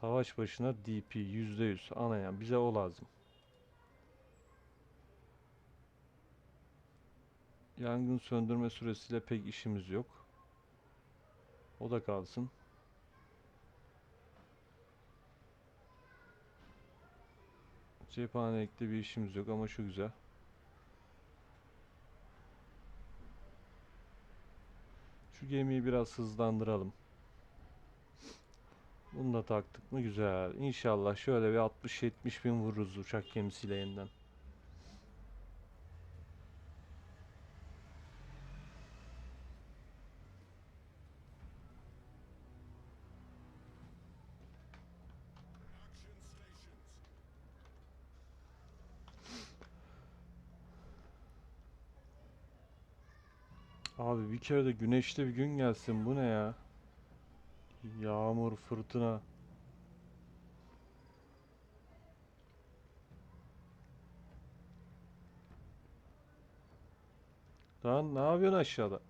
Savaş başına DP %100. Ana bize o lazım. Yangın söndürme süresiyle pek işimiz yok. O da kalsın. Cephanelikte bir işimiz yok ama şu güzel. Şu gemiyi biraz hızlandıralım. Bunu da taktık mı güzel. İnşallah şöyle bir 60-70 bin vururuz uçak gemisiyle yeniden. Abi bir kere de güneşli bir gün gelsin. Bu ne ya? Yağmur, fırtına. Lan ne yapıyorsun aşağıda?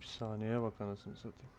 Hapishaneye bak anasını satayım.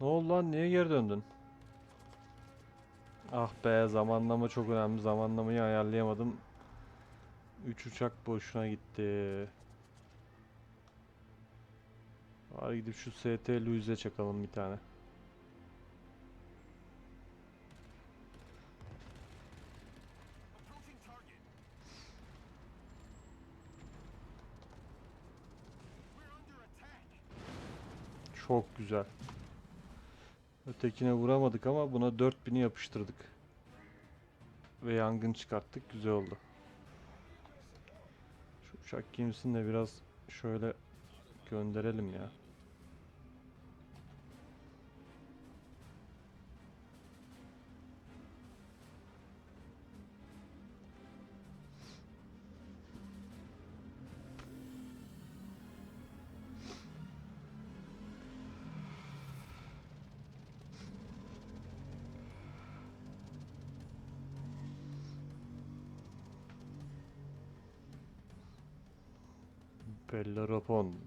Ne oldu lan? Niye geri döndün? Ah be zamanlama çok önemli. Zamanlamayı ayarlayamadım. 3 uçak boşuna gitti. Bari gidip şu ST Louis'e çakalım bir tane. Çok güzel. Ötekine vuramadık ama buna 4000'i yapıştırdık. Ve yangın çıkarttık. Güzel oldu. Şu uçak gemisini de biraz şöyle gönderelim ya. Eller upon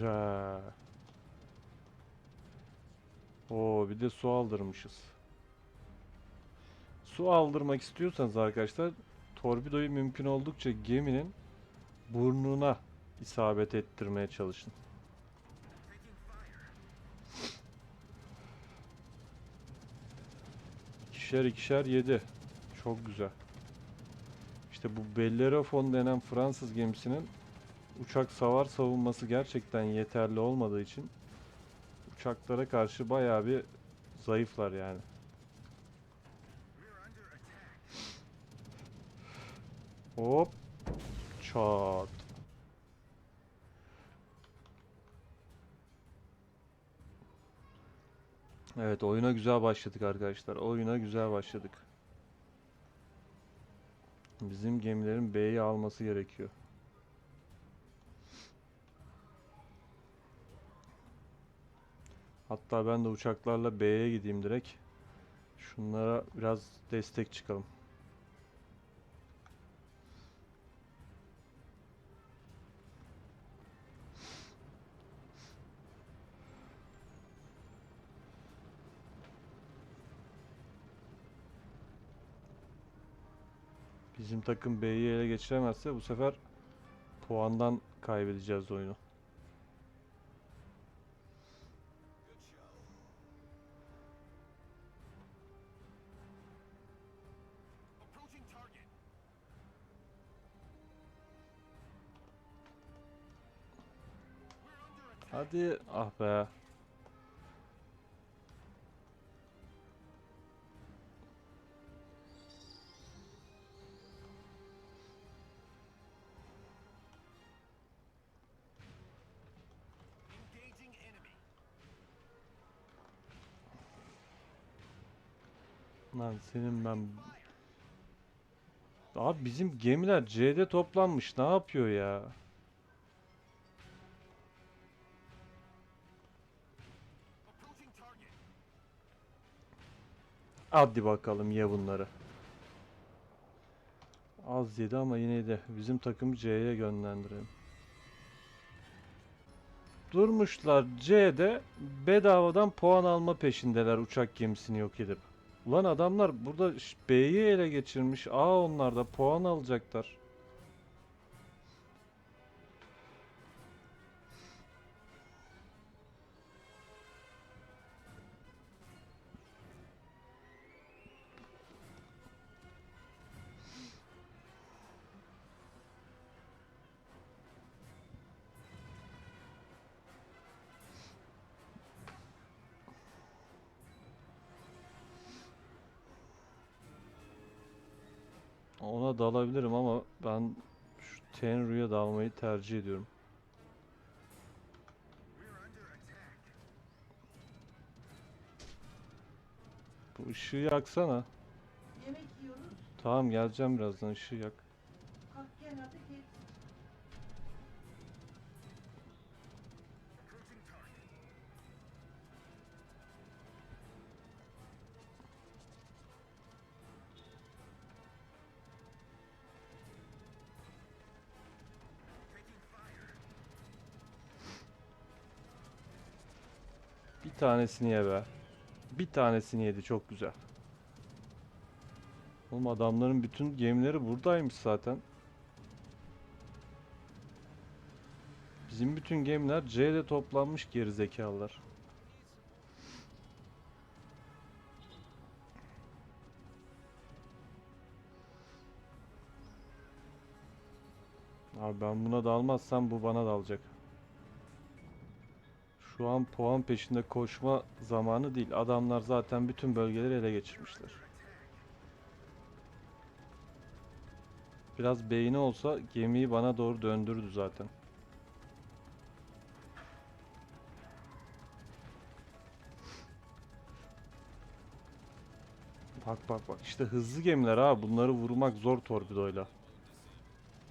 Güzel. Oo bir de su aldırmışız. Su aldırmak istiyorsanız arkadaşlar torpidoyu mümkün oldukça geminin burnuna isabet ettirmeye çalışın. İkişer ikişer yedi. Çok güzel. İşte bu Bellerophon denen Fransız gemisinin uçak savar savunması gerçekten yeterli olmadığı için uçaklara karşı bayağı bir zayıflar yani. Hop. Çat. Evet oyuna güzel başladık arkadaşlar. Oyuna güzel başladık. Bizim gemilerin B'yi alması gerekiyor. Hatta ben de uçaklarla B'ye gideyim direkt. Şunlara biraz destek çıkalım. Bizim takım B'yi ele geçiremezse bu sefer puandan kaybedeceğiz oyunu. Hadi ah be. Lan senin ben... Abi bizim gemiler C'de toplanmış. Ne yapıyor ya? Hadi bakalım ye bunları. Az yedi ama yine de bizim takımı C'ye yönlendirelim. Durmuşlar C'de bedavadan puan alma peşindeler uçak gemisini yok edip. Ulan adamlar burada B'yi ele geçirmiş. A onlar da puan alacaklar. Ona dalabilirim ama ben şu Tenryu'ya dalmayı tercih ediyorum. Bu ışığı yaksana. Yemek yiyoruz. Tamam geleceğim birazdan ışığı yak. Kalk gel hadi tanesini ye be. Bir tanesini yedi çok güzel. Oğlum adamların bütün gemileri buradaymış zaten. Bizim bütün gemiler C'de toplanmış gerizekalılar. Abi ben buna dalmazsam bu bana dalacak. Şu an puan peşinde koşma zamanı değil. Adamlar zaten bütün bölgeleri ele geçirmişler. Biraz beyni olsa gemiyi bana doğru döndürdü zaten. Bak bak bak işte hızlı gemiler ha bunları vurmak zor torpidoyla.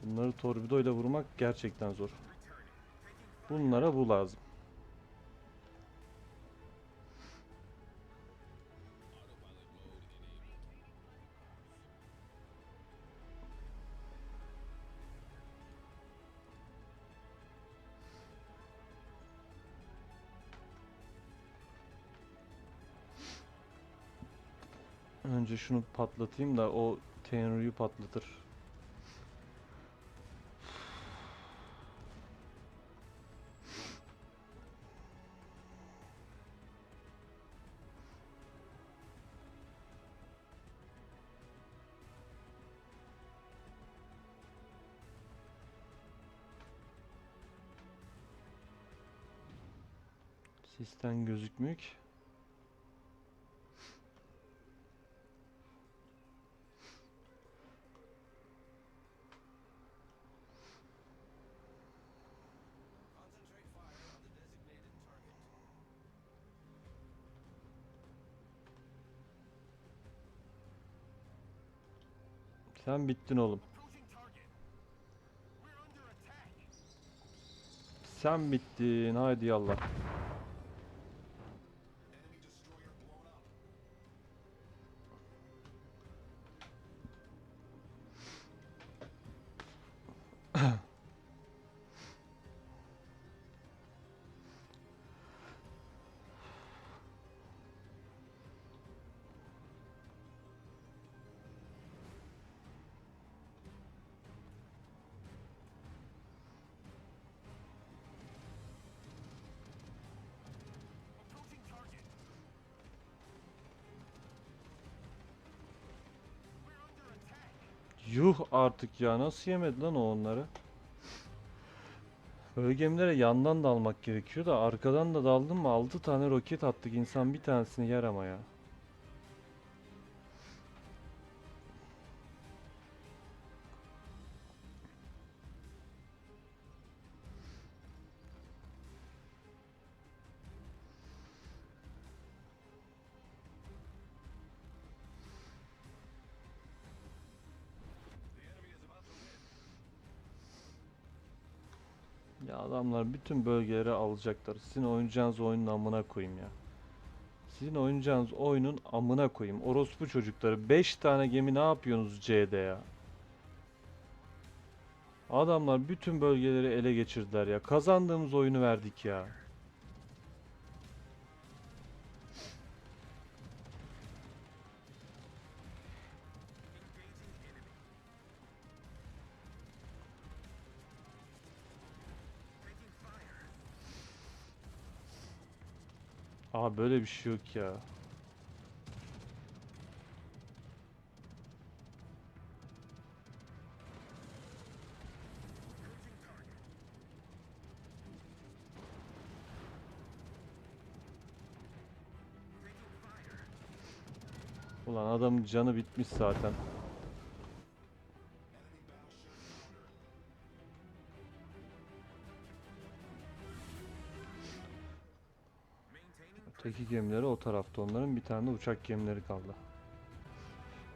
Bunları torpidoyla vurmak gerçekten zor. Bunlara bu lazım. Önce şunu patlatayım da o Tenryu'yu patlatır. Sistem gözükmüyor ki. Sen bittin oğlum. Sen bittin. Haydi yallah. Yuh artık ya. Nasıl yemedi lan o onları? Böyle gemilere yandan dalmak gerekiyor da arkadan da daldın mı 6 tane roket attık. İnsan bir tanesini yer ama ya. Adamlar bütün bölgeleri alacaklar. Sizin oynayacağınız oyunun amına koyayım ya. Sizin oynayacağınız oyunun amına koyayım. Orospu çocukları 5 tane gemi ne yapıyorsunuz C'de ya? Adamlar bütün bölgeleri ele geçirdiler ya. Kazandığımız oyunu verdik ya. Aa böyle bir şey yok ya. Ulan adamın canı bitmiş zaten. Öteki gemileri o tarafta. Onların bir tane de uçak gemileri kaldı.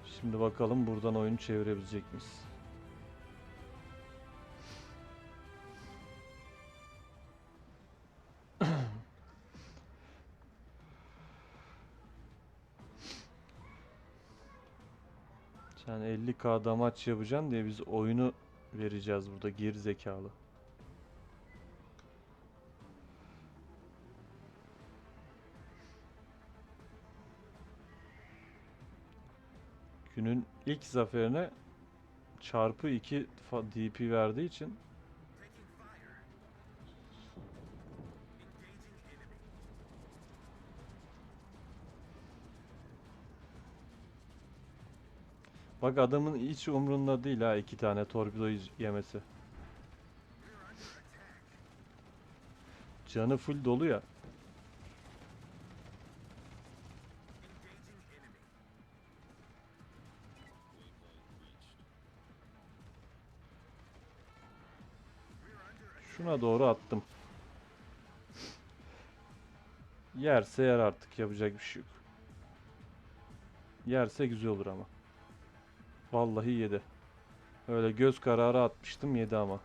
Şimdi bakalım buradan oyunu çevirebilecek miyiz? Sen 50k maç yapacaksın diye biz oyunu vereceğiz burada geri zekalı. Günün ilk zaferine çarpı 2 fa- DP verdiği için bak adamın hiç umrunda değil ha iki tane torpido yemesi. Canı full dolu ya. Şuna doğru attım. Yerse yer artık yapacak bir şey yok. Yerse güzel olur ama. Vallahi yedi. Öyle göz kararı atmıştım yedi ama.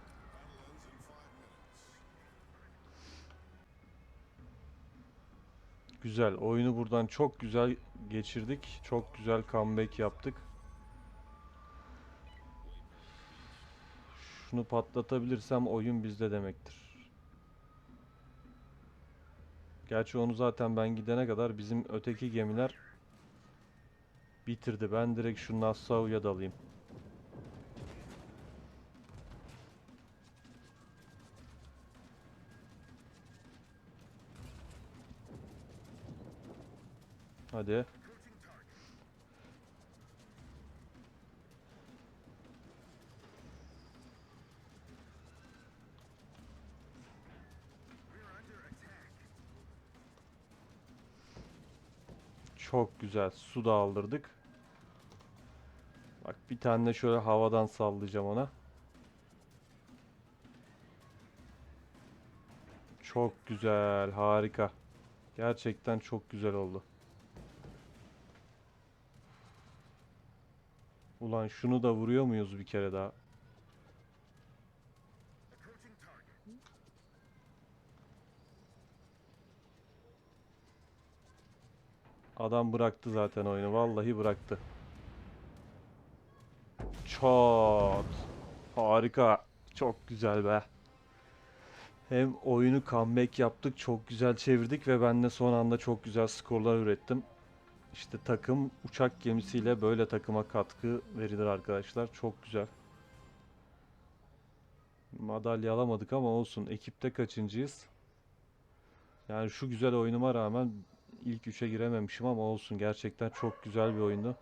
Güzel. Oyunu buradan çok güzel geçirdik. Çok güzel comeback yaptık. Şunu patlatabilirsem oyun bizde demektir. Gerçi onu zaten ben gidene kadar bizim öteki gemiler bitirdi. Ben direkt şu Nassau'ya dalayım. Hadi. Çok güzel. Su da aldırdık. Bak bir tane de şöyle havadan sallayacağım ona. Çok güzel. Harika. Gerçekten çok güzel oldu. Ulan şunu da vuruyor muyuz bir kere daha? Adam bıraktı zaten oyunu. Vallahi bıraktı. Çat. Harika. Çok güzel be. Hem oyunu comeback yaptık. Çok güzel çevirdik ve ben de son anda çok güzel skorlar ürettim. İşte takım uçak gemisiyle böyle takıma katkı verilir arkadaşlar. Çok güzel. Madalya alamadık ama olsun. Ekipte kaçıncıyız? Yani şu güzel oyunuma rağmen ilk üçe girememişim ama olsun. Gerçekten çok güzel bir oyundu.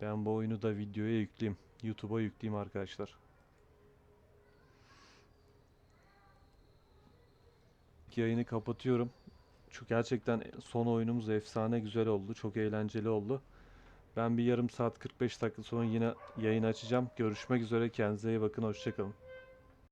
Ben bu oyunu da videoya yükleyeyim. YouTube'a yükleyeyim arkadaşlar. Yayını kapatıyorum. Şu gerçekten son oyunumuz efsane güzel oldu. Çok eğlenceli oldu. Ben bir yarım saat 45 dakika sonra yine yayın açacağım. Görüşmek üzere. Kendinize iyi bakın. Hoşçakalın.